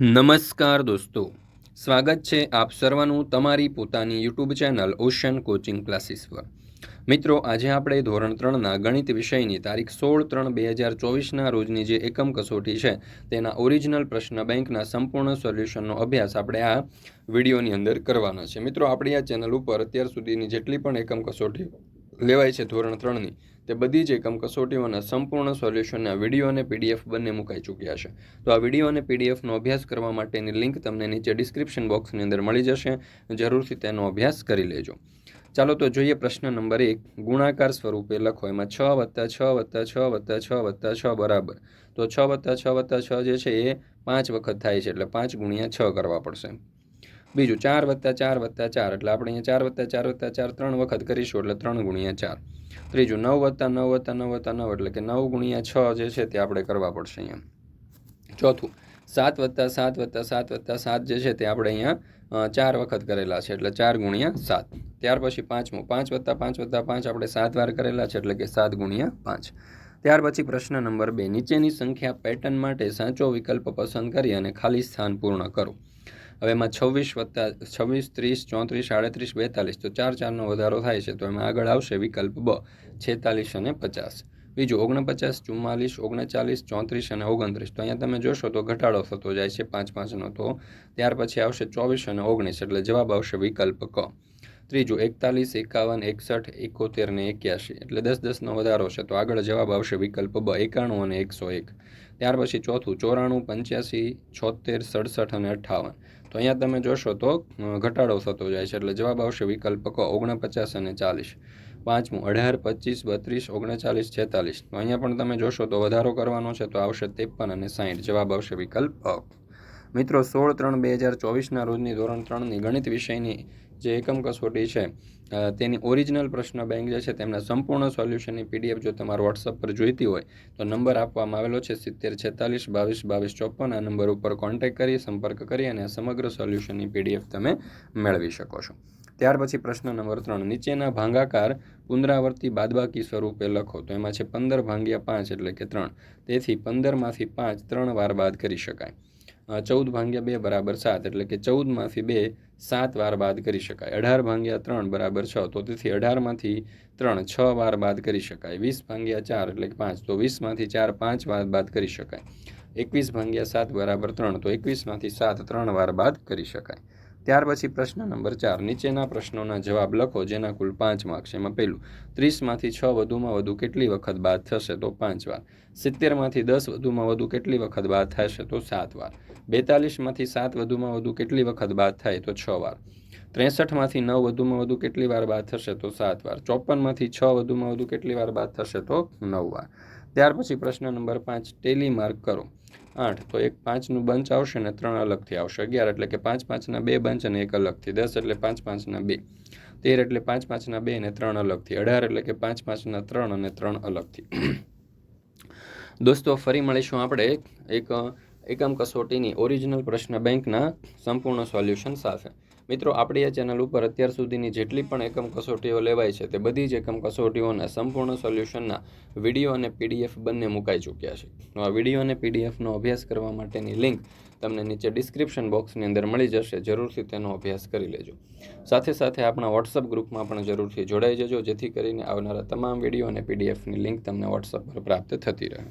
નમસ્કાર દોસ્તો. સ્વાગત છે આપ સર્વનું તમારી પોતાની YouTube channel ocean coaching classes પર. મિત્રો, આજે આપણે ધોરણ ત્રણના ગણિત વિષયની તારીખ સોળ ત્રણ બે હજાર ચોવીસના રોજની જે એકમ કસોટી છે, તેના ઓરિજિનલ પ્રશ્ન બેંકના સંપૂર્ણ સોલ્યુશનનો અભ્યાસ આપણે આ વિડીયોની અંદર કરવાના છે. મિત્રો, આપણી આ ચેનલ ઉપર અત્યાર સુધીની જેટલી પણ એકમ કસોટી લેવાય છે ધોરણ ત્રણની. તે બધી જ એકમ કસોટીઓના સંપૂર્ણ સોલ્યુશનના વીડિયો અને પીડીએફ બંને મુકાઈ ચૂક્યા છે. તો આ વીડિયો અને પીડીએફનો અભ્યાસ કરવા માટેની લિંક તમને નીચે ડિસ્ક્રિપ્શન બોક્સની અંદર મળી જશે. જરૂરથી તેનો અભ્યાસ કરી લેજો. ચાલો તો જોઈએ પ્રશ્ન નંબર એક. ગુણાકાર સ્વરૂપે લખો. એમાં છ વત્તા છ વત્તા છ વત્તા છ વત્તા છ બરાબર. તો છ વત્તા છ વત્તા છ જે છે એ પાંચ વખત થાય છે. એટલે પાંચ ગુણ્યા છ કરવા પડશે. બીજું ચાર વત્તા ચાર વત્તા ચાર, એટલે આપણે અહીંયા ચાર વત્તા ચાર વત્તા ચાર ત્રણ વખત કરીશું, એટલે ત્રણ ગુણ્યા ચાર. ત્રીજું નવ વત્તા નવ વત્તા નવ વત્તા નવ, એટલે કે નવ ગુણ્યા છ જે છે તે આપણે કરવા પડશે અહીંયા. ચોથું, સાત વત્તા સાત વત્તા સાત વત્તા સાત જે છે તે આપણે અહીંયા ચાર વખત કરેલા છે, એટલે ચાર ગુણ્યા સાત. ત્યાર પછી પાંચમું, પાંચ વત્તા પાંચ વત્તા પાંચ આપણે સાત વાર કરેલા છે, એટલે કે સાત ગુણ્યા પાંચ. ત્યાર પછી પ્રશ્ન નંબર બે, નીચેની સંખ્યા પેટર્ન માટે સાચો વિકલ્પ પસંદ કરી અને ખાલી સ્થાન પૂર્ણ કરો. હવે એમાં છવ્વીસ વત્તા છવ્વીસ, ત્રીસ, ચોત્રીસ, આડત્રીસ, બેતાલીસ, તો ચાર ચારનો વધારો થાય છે, તો એમાં આગળ આવશે વિકલ્પ બ, છેતાલીસ અને પચાસ. બીજું ઓગણપચાસ, ચુમ્માલીસ, ઓગણચાલીસ, ચોત્રીસ અને ઓગણત્રીસ, તો અહીંયા તમે જોશો તો ઘટાડો થતો જાય છે પાંચ પાંચનો, તો ત્યાર પછી આવશે ચોવીસ અને ઓગણીસ, એટલે જવાબ આવશે વિકલ્પ ક. ત્રીજું એકતાલીસ, એકાવન, એકસઠ, એકોતેર ને એક્યાસી, એટલે દસ દસનો વધારો છે, તો આગળ જવાબ આવશે વિકલ્પ બ, એકાણું અને એકસો એક. ત્યાર પછી ચોથું, ચોરાણું, પંચ્યાસી, છોતેર, સડસઠ અને અઠ્ઠાવન. તો અહીંયા તમે જોશો તો ઘટાડો થતો જાય છે, એટલે જવાબ આવશે વિકલ્પ ક ઓગણપચાસ અને ચાલીસ. પાંચમું, અઢાર, પચીસ, બત્રીસ, ઓગણચાલીસ, છેતાલીસ. તો અહીંયા પણ તમે જોશો તો વધારો કરવાનો છે, તો આવશે ત્રેપન અને સાહીઠ જવાબ આવશે વિકલ્પ મિત્રો, સોળ ત્રણ બે હજાર ચોવીસના રોજની ધોરણ ત્રણની ગણિત વિષયની જે એકમ કસોટી છે તેની ઓરિજિનલ પ્રશ્ન બેંક જે છે તેમના સંપૂર્ણ સોલ્યુશનની પીડીએફ જો તમારે વોટ્સઅપ પર જોઈતી હોય, તો નંબર આપવામાં આવેલો છે સિત્તેર છેતાલીસ બાવીસ બાવીસ ચોપન. આ નંબર ઉપર કોન્ટેક્ટ કરી, સંપર્ક કરી અને સમગ્ર સોલ્યુશનની પીડીએફ તમે મેળવી શકો છો. ત્યાર પછી પ્રશ્ન નંબર ત્રણ. નીચેના ભાંગાકાર પુનરાવર્તી બાદબાકી સ્વરૂપે લખો. તો એમાં છે પંદર ભાંગ્યા પાંચ એટલે કે ત્રણ. તેથી પંદરમાંથી પાંચ ત્રણ વાર બાદ કરી શકાય. ચૌદ ભાંગ્યા બે બરાબર સાત, એટલે કે ચૌદમાંથી બે સાત વાર બાદ કરી શકાય. અઢાર ભાંગ્યા ત્રણ બરાબર છ, તો તેથી અઢારમાંથી ત્રણ છ વાર બાદ કરી શકાય. વીસ ભાંગ્યા ચાર, એટલે કે પાંચ, તો વીસમાંથી ચાર પાંચ વાર બાદ કરી શકાય. એકવીસ ભાંગ્યા સાત બરાબર ત્રણ, તો એકવીસમાંથી સાત ત્રણ વાર બાદ કરી શકાય. ત્યાર પછી પ્રશ્ન નંબર ચાર. નીચેના પ્રશ્નોના જવાબ લખો, જેના કુલ પાંચ માર્ક્સ એમાં પહેલું. ત્રીસમાંથી છ વધુમાં વધુ કેટલી વખત બાદ થશે તો પાંચ વાર. સિત્તેરમાંથી દસ વધુમાં વધુ કેટલી વખત બાદ થશે તો સાત વાર. બેતાલીસમાંથી સાત વધુમાં વધુ કેટલી વખત બાદ થાય તો છ વાર. ત્રેસઠમાંથી નવ વધુમાં વધુ કેટલી વાર બાદ થશે તો સાત વાર. ચોપનમાંથી છ વધુમાં વધુ કેટલી વાર બાદ થશે તો નવ વાર. ત્યાર પછી પ્રશ્ન નંબર પાંચ ટેલી માર્ક કરો. આઠ, તો એક પાંચનું બંચ આવશે ને ત્રણ અલગથી આવશે. અગિયાર એટલે કે પાંચ પાંચના બે બંચ અને એક અલગથી. દસ એટલે પાંચ પાંચના બે. તેર એટલે પાંચ પાંચના બે અને ત્રણ અલગથી. અઢાર એટલે કે પાંચ પાંચના ત્રણ અને ત્રણ અલગથી. દોસ્તો, ફરી મળીશું આપણે એક એકમ કસોટીની ઓરિજિનલ પ્રશ્ન બેંકના સંપૂર્ણ સોલ્યુશન સાથે. મિત્રો, આપણી આ ચેનલ ઉપર અત્યાર સુધીની જેટલી પણ એકમ કસોટીઓ લેવાય છે તે બધી જ એકમ કસોટીઓના સંપૂર્ણ સોલ્યુશનના વીડિયો અને પીડીએફ બંને મુકાઈ ચૂક્યા છે. તો આ વીડિયો અને પીડીએફનો અભ્યાસ કરવા માટેની લિંક તમને નીચે ડિસ્ક્રિપ્શન બોક્સની અંદર મળી જશે. જરૂરથી તેનો અભ્યાસ કરી લેજો. સાથે સાથે આપણા વોટ્સઅપ ગ્રુપમાં પણ જરૂરથી જોડાઈ જજો, જેથી કરીને આવનારા તમામ વીડિયો અને પીડીએફની લિંક તમને વોટ્સઅપ પર પ્રાપ્ત થતી રહે.